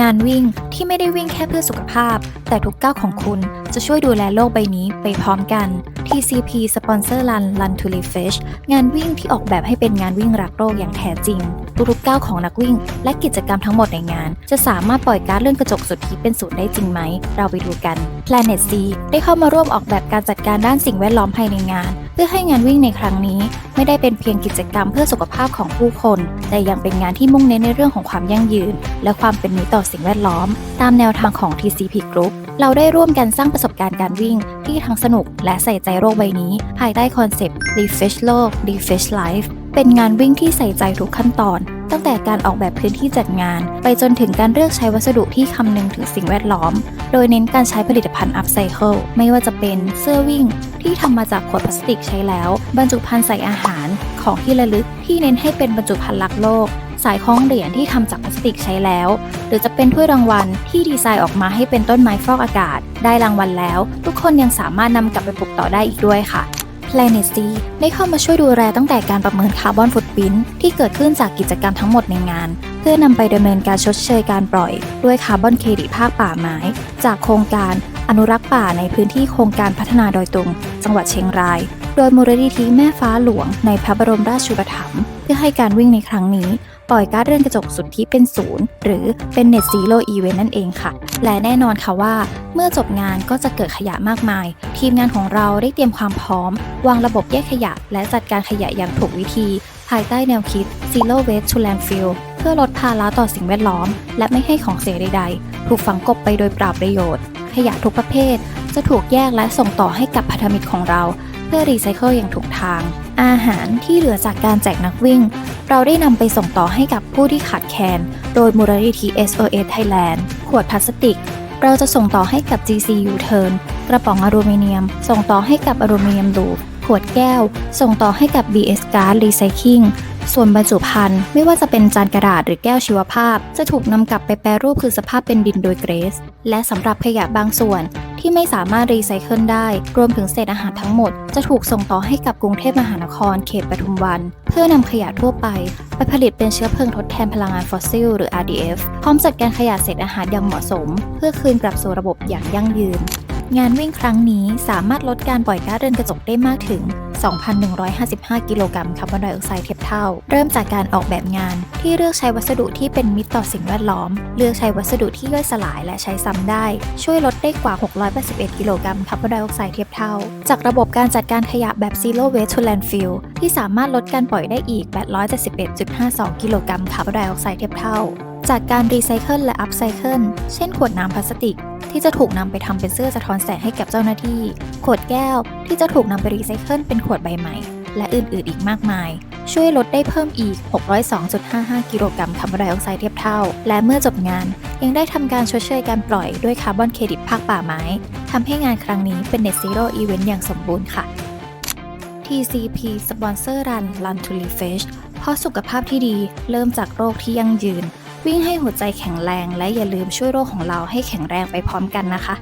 งานวิ่งที่ไม่ได้วิ่งแค่เพื่อสุขภาพ แต่ทุกก้าวของคุณจะช่วยดูแลโลกใบนี้ไปพร้อมกัน TCP สปอนเซอร์รัน Run to Refresh งานวิ่งที่ออกแบบให้เป็นงานวิ่งรักโลกอย่างแท้จริง ทุกๆก้าวของนักวิ่ง และกิจกรรมทั้งหมดในงาน จะสามารถปล่อยก๊าซเลื่อนกระจกสุดที่เป็นศูนย์ได้จริงไหม เราไปดูกัน Planet C ได้เข้ามาร่วมออกแบบการจัดการด้านสิ่งแวดล้อมภายในงาน เพื่อให้งานวิ่งในครั้งนี้ไม่ได้เป็นเพียงกิจกรรมเพื่อสุขภาพของผู้คน แต่ยังเป็นงานที่มุ่งเน้นในเรื่องของความยั่งยืน และความเป็นมิตรต่อสิ่งแวดล้อม ตามแนวทางของ TCP Group เราได้ร่วมกันสร้างประสบการณ์การวิ่งที่ทั้งสนุกและใส่ใจโลกใบนี้ ภายใต้คอนเซปต์ Refresh โลก Refresh Life เป็นงานวิ่งที่ใส่ใจทุกขั้นตอน ตั้งแต่การออกแบบพื้นที่จัดงาน ไปจนถึงการเลือกใช้วัสดุที่คำนึงถึงสิ่งแวดล้อม โดยเน้นการใช้ผลิตภัณฑ์ Upcycle ไม่ว่าจะเป็นเสื้อวิ่งที่ทำมาจากขวดพลาสติกใช้แล้ว บรรจุภัณฑ์ใส่อาหารของที่ระลึกที่เน้นให้เป็นบรรจุภัณฑ์รักโลก สายคล้องเหรียญที่ทำจากพลาสติกใช้แล้ว หรือจะเป็นถ้วยรางวัลที่ดีไซน์ออกมาให้เป็นต้นไม้ฟอกอากาศ ได้รางวัลแล้ว ทุกคนยังสามารถนำกลับไปปลูกต่อได้อีกด้วยค่ะ Planet C ได้เข้ามาช่วยดูแลตั้งแต่การประเมินคาร์บอนฟุตปรินที่เกิดขึ้นจากกิจกรรมทั้งหมดในงาน พื่อนำไปดำเนินการชดเชยการปล่อย ด้วยคาร์บอนเครดิตภาคป่าไม้ จากโครงการอนุรักษ์ป่าในพื้นที่โครงการพัฒนาดอยตุง จังหวัดเชียงราย โดยมูลนิธิแม่ฟ้าหลวงในพระบรมราชูปถัมภ์เพื่อให้การวิ่งในครั้งนี้ ปล่อยก๊าซเรือนกระจกสุดที่เป็นศูนย์หรือเป็น Net Zero Event นั่นเองค่ะ และแน่นอนค่ะว่า เมื่อจบงานก็จะเกิดขยะมากมาย ทีมงานของเราได้เตรียมความพร้อม วางระบบแยกขยะ และจัดการขยะอย่างถูกวิธี ภายใต้แนวคิด Zero Waste to Landfill พื่อลดภาระต่อสิ่งแวดล้อม และไม่ให้ของเสียใดๆ ถูกฝังกลบไปโดยปล่าประโยชน์ ขยะทุกประเภท จะถูกแยกและส่งต่อให้กับพันธมิตรของเรา เพื่อรีไซเคิลอย่างถูกทาง อาหารที่เหลือจากการแจกนักวิ่ง เราได้นำไปส่งต่อให้กับผู้ที่ขาดแคลน โดยมูลนิธิ SOS Thailand ขวดพลาสติก เราจะส่งต่อให้กับ GCU Turn กระป๋องอลูมิเนียม ส่งต่อให้กับอลูมิเนียมลูขวดแก้ว ส่งต่อให้กับ BS Card Recycling ส่วนบรรจุภัณฑ์ไม่ว่าจะเป็นจานกระดาษหรือแก้วชีวภาพ จะถูกนำกลับไปแปรรูปคือสภาพเป็นดินโดยเกรส และสำหรับขยะบางส่วนที่ไม่สามารถรีไซเคิลได้ รวมถึงเศษอาหารทั้งหมด จะถูกส่งต่อให้กับกรุงเทพมหานครเขตปทุมวัน เพื่อนำขยะทั่วไป ไปผลิตเป็นเชื้อเพลิงทดแทนพลังงานฟอสซิลหรือ RDF พร้อมจัดการขยะเศษอาหารอย่างเหมาะสม เพื่อคืนกลับสู่ระบบอย่างยั่งยืน งานวิ่งครั้งนี้สามารถลดการปล่อยก๊าซเรือนกระจกได้มากถึง 2,155 กิโลกรัมคาร์บอนไดออกไซด์เทียบเท่า เริ่มจากการออกแบบงาน ที่เลือกใช้วัสดุที่เป็นมิตรต่อสิ่งแวดล้อม เลือกใช้วัสดุที่ย่อยสลายและใช้ซ้ำได้ ช่วยลดได้กว่า 681 กิโลกรัมคาร์บอนไดออกไซด์เทียบเท่า จากระบบการจัดการขยะแบบ Zero Waste to Landfill ที่สามารถลดการปล่อยได้อีก 871.52 กิโลกรัมคาร์บอนไดออกไซด์เทียบเท่า จากการรีไซเคิลและอัพไซเคิลเช่นขวดน้ำพลาสติกที่จะถูกนำไปทำเป็นเสื้อสะท้อนแสงให้กับเจ้าหน้าที่ ขวดแก้วที่จะถูกนำไปรีไซเคิลเป็นขวดใบใหม่ และอื่นๆอีกมากมาย ช่วยลดได้เพิ่มอีก 602.55 กิโลกรัมคาร์บอนไดออกไซด์เทียบเท่า และเมื่อจบงานยังได้ทำการชดเชยการปล่อยด้วยคาร์บอนเครดิตภาคป่าไม้ทำให้งานครั้งนี้เป็น Net Zero Event อย่างสมบูรณ์ค่ะ TCP สปอนเซอร์รัน Run to Refresh เพราะสุขภาพที่ดีเริ่มจากโรคที่ยั่งยืน วิ่งให้หัวใจแข็งแรง และอย่าลืมช่วยโรคของเราให้แข็งแรงไปพร้อมกันนะคะ